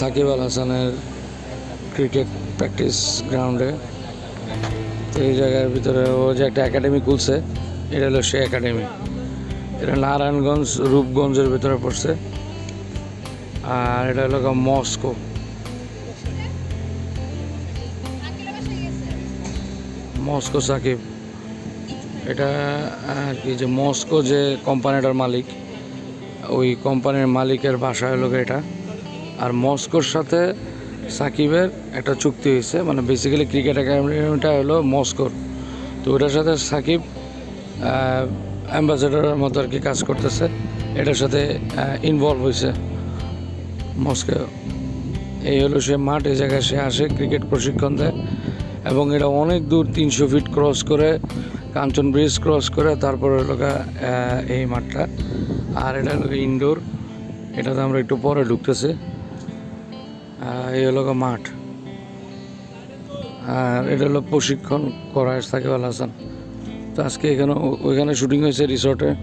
সাকিব আল হাসানের cricket practice গ্রাউন্ডে। এই জায়গার ভিতরে ও যে একটা একাডেমি খুলছে, এটা হলো সে একাডেমি। এটা নারায়ণগঞ্জ, রূপগঞ্জের ভিতরে পড়ছে। আর এটা হলো মস্কো। মস্কো সাকিব। এটা আর কি যে মস্কো যে কোম্পানিটার মালিক, ওই কোম্পানির মালিকের বাসা হলো এটা। আর মস্কোর সাথে সাকিবের একটা চুক্তি হয়েছে। মানে বেসিক্যালি ক্রিকেট একাডেমিটা হলো মস্কোর। তো ওটার সাথে সাকিব অ্যাম্বাসেডারের মতো আর কি কাজ করতেছে। এটার সাথে ইনভলভ হয়েছে মস্কো। এই হলো সে মাঠ, এই জায়গায় সে আসে ক্রিকেট প্রশিক্ষণ দেয় এবং এটা অনেক দূর, তিনশো ফিট ক্রস করে, কাঞ্চন ব্রিজ ক্রস করে, তারপরে হলো এই মাঠটা। আর এটা হলো ইনডোর এটাতে আমরা একটু পরে ঢুকতেছি। এই হলো মাঠ। আর এটা হলো প্রশিক্ষণ করায় সাকিব আল হাসান। তো আজকে এখানে ওইখানে শুটিং হয়েছে রিসর্টে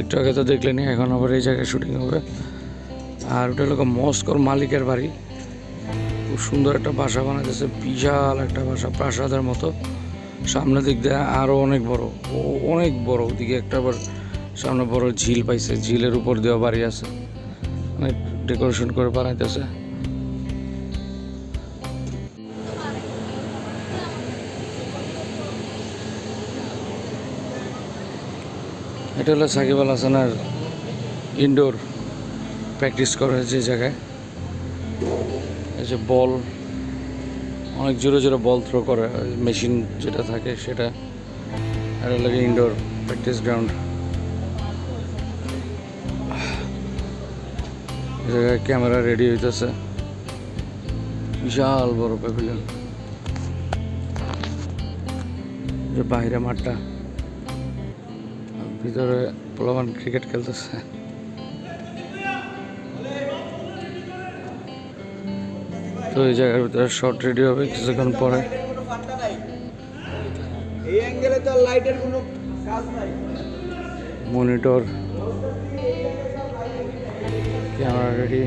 একটু আগে তো দেখলেনি, এখন আবার এই জায়গায় শুটিং হবে। আর ওটা হলো মস্কর মালিকের বাড়ি। খুব সুন্দর একটা বাসা বানাইতেছে, বিশাল একটা বাসা, প্রাসাদের মতো। সামনের দিক দিয়ে আরও অনেক বড়, ও, অনেক বড়। ওদিকে একটা আবার সামনে বড় ঝিল পাইছে, ঝিলের উপর দেওয়া বাড়ি আছে। অনেক ডেকোরেশন করে বানাইতেছে। এটা হলো সাকিব আল হাসানের ইনডোর প্র্যাকটিস করে যে জায়গায়। এই যে বল অনেক জোরে জোরে বল থ্রো করে মেশিন যেটা থাকে সেটা। এটা লাগে ইনডোর প্র্যাকটিস গ্রাউন্ড এই জায়গায় ক্যামেরা রেডি হইতেছে। বিশাল বড় প্যাভিলিয়ন যে বাইরে মাঠটা। ভিতরে পোলাবান ক্রিকেট খেলতেছে। তো এই জায়গার ভিতরে শর্ট রেডি হবে কিছুক্ষণ পরে। Monitor camera ready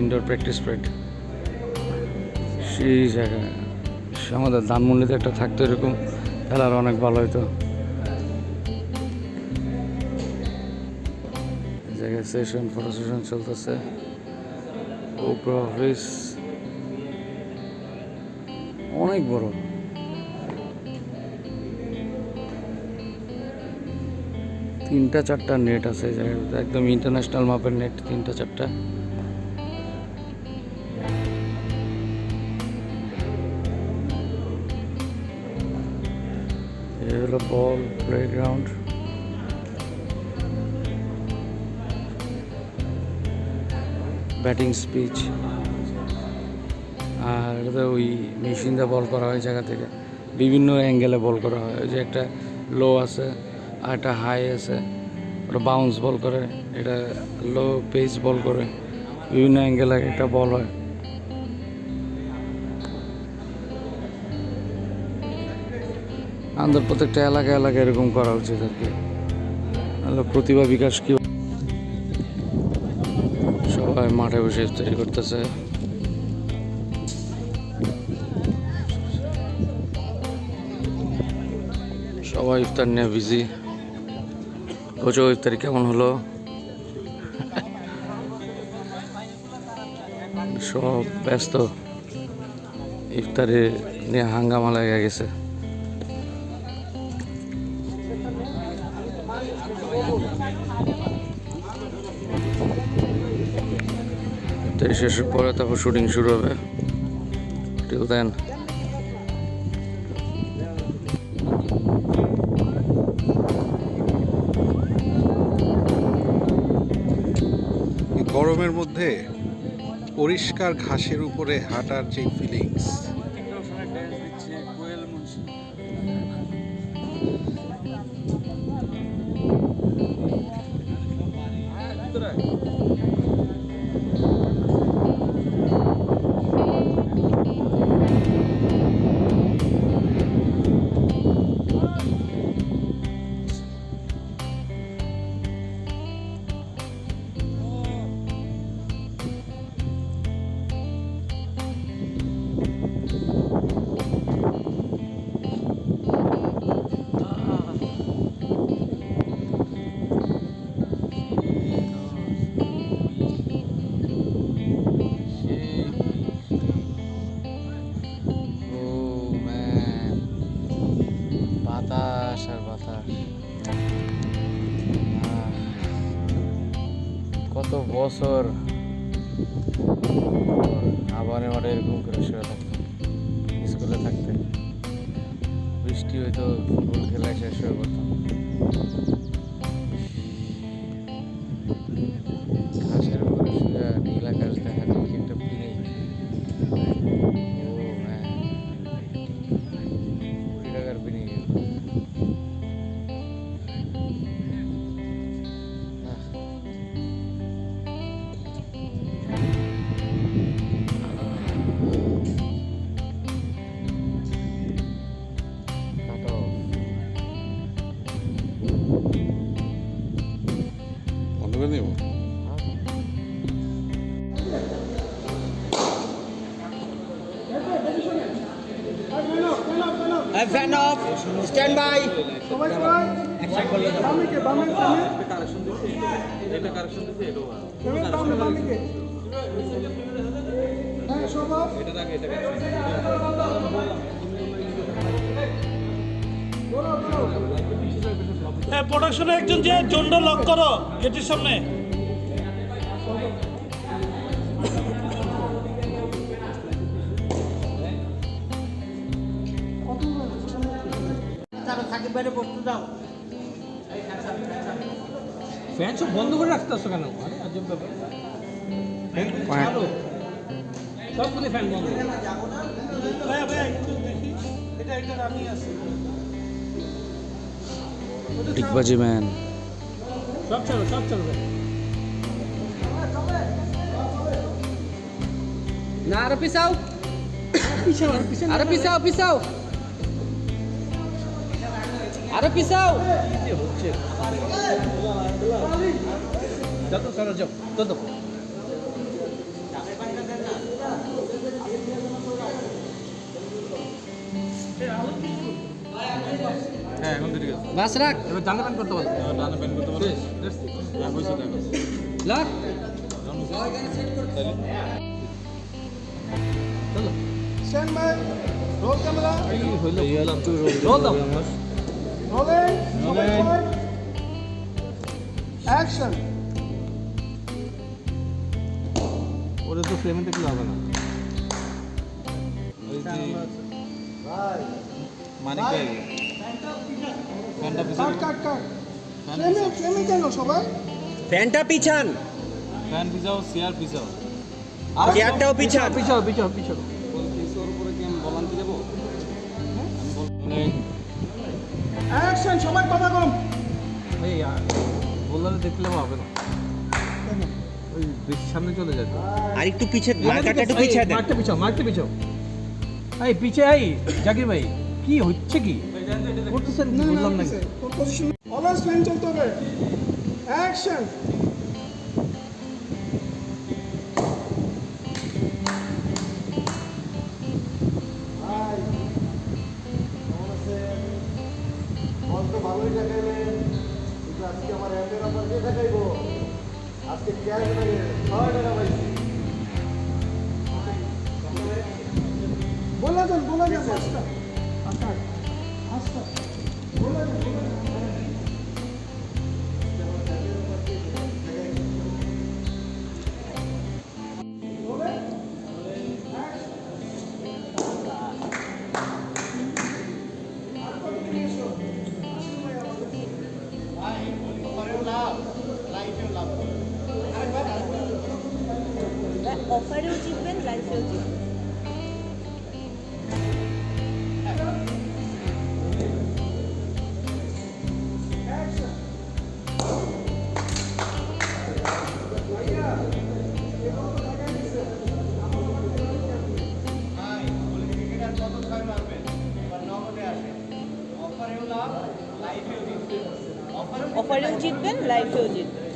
indoor practice pad সেই জায়গায়। আমাদের ধানমন্ডিতে একটা থাকতো এরকম। খেলার অনেক ভালো এই জায়গায় সেশন ফটো সেশন চলতেছে। উপর অফিস অনেক বড়। তিনটা চারটা নেট আছে একদম ইন্টারন্যাশনাল মাপের নেট তিনটা চারটা। হলো বল প্লেগ্রাউন্ড ব্যাটিং স্পিচ আর এটাতে ওই মেশিন দিয়ে বল করা হয় জায়গা থেকে। বিভিন্ন অ্যাঙ্গেলে বল করা হয়। ওই যে একটা লো আছে আর একটা হাই আছে। ওটা বাউন্স বল করে। এটা লো পেস বল করে। বিভিন্ন অ্যাঙ্গেলে একটা বল হয়। আমাদের প্রত্যেকটা এলাকা এলাকা এরকম করা উচিত আর কি। প্রতিভা বিকাশ কি সবাই মাঠে বসে তৈরি করতেছে। সবাই ইফতার নিয়ে বিজি বোঝো ইফতারি কেমন হলো? সব ব্যস্ত। ইফতারে নিয়ে হাঙ্গামা লেগে গেছে। শেষের পরে তারপর শুটিং শুরু হবে। টিল দেন গরমের মধ্যে পরিষ্কার ঘাসের উপরে হাঁটার যে ফিলিংস বছর আবার আবার এরকম করে শুয়ে থাকতো স্কুলে থাকতে। বৃষ্টি হয়তো ফুটবল খেলায় শেষ হয়ে পড়তাম। ফ্যান অফ স্ট্যান্ড বাই প্রোডাকশনে একজন যে জন্ড লক করো গেটের সামনে। ফ্যান সব বন্ধ করে রাখতে আসছো কেন? আরে আজব ব্যাপার। সবগুলি ফ্যান বন্ধ একটু দেখি। এটা এটা আমি আছি। ডিগবাজি ম্যান সব চালু সব চালু না আরও পিছাও। আর পিছাও। আরও পিছাও আরও পিছাও যত সারা যাও তত হ্যাঁ এখন ঠিক আছে বাস রাখ। এবার ডানে প্যান করতে পারো ডানে প্যান করতে পারো হ্যাঁ হয়েছে দেখো লাখ চলো। স্ট্যান্ড বাই রোল ক্যামেরা এই হইল রোল দাও। রোলিং অ্যাকশন ওরে তো ফ্রেমে দেখলে হবে না। মানিক ভাই। ফ্যানটা পিছনে কাট কাট কাট। ফ্রেমে ফ্রেমে কেন সবাই? ফ্যানটা পিছান ফ্যান পিছাও চেয়ার পিছাও চেয়ারটাও পিছান পিছাও পিছাও পিছাও অ্যাকশন সবাই কথা কম। এই বললে দেখলে হবে না। ওই বেশি সামনে চলে যাবে আর একটু পিছে মাথাটা একটু পিছে দেন মারতে পিছাও মারতে পিছাও। এই পিছে আই জাকির ভাই কি হচ্ছে কি? করতেছেন বললাম না পজিশন অলওয়েজ ফ্রেম চলতে হবে। অ্যাকশন ভালোই দেখাইলেন কিন্তু আজকে আমার অ্যাপের অফার কে দেখাইব আজকে ক্যাশ লাগে ছয় টাকা পাইছি বলে যান বলে যান আস্তা আস্তা আস্তা বলে যান বলে যান অফারেও লাইফেও জিতবেন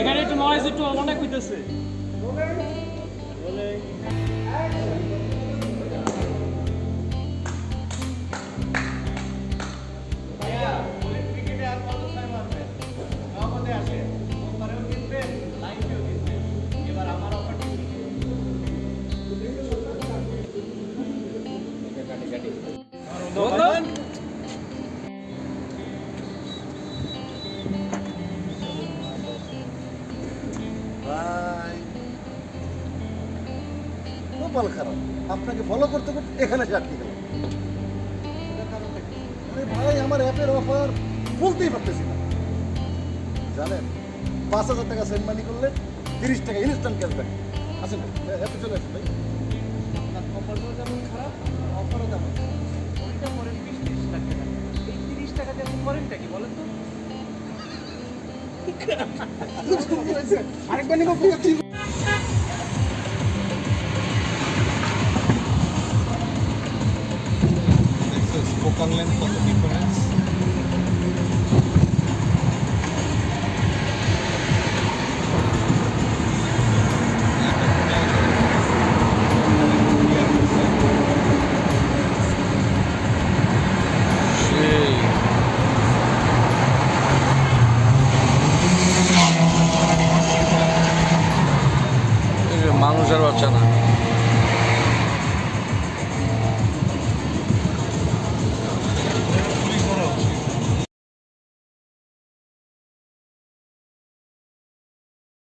এখানে একটু নয়েজ একটু অনেক হইতেছে। আপনাকে ফলো করতে করতে এখানে এসে আটকে গেলাম? আরে ভাই আমার অ্যাপের অফার বলতেই পারতেছি না। জানেন পাঁচ হাজার টাকা সেন্ড মানি করলে তিরিশ টাকা ইনস্ট্যান্ট ক্যাশব্যাক আসেন অ্যাপে চলে আসুন ভাই। যেমন খারাপ অফারও তেমন ওইটা করেন বিশ তিরিশ লাখ টাকা। এই তিরিশ টাকা করেনটা কি বলেন তো? আরেকবার নিবো পুরো চিন স্পোকান লেন্থ কত ডিফারেন্স সেই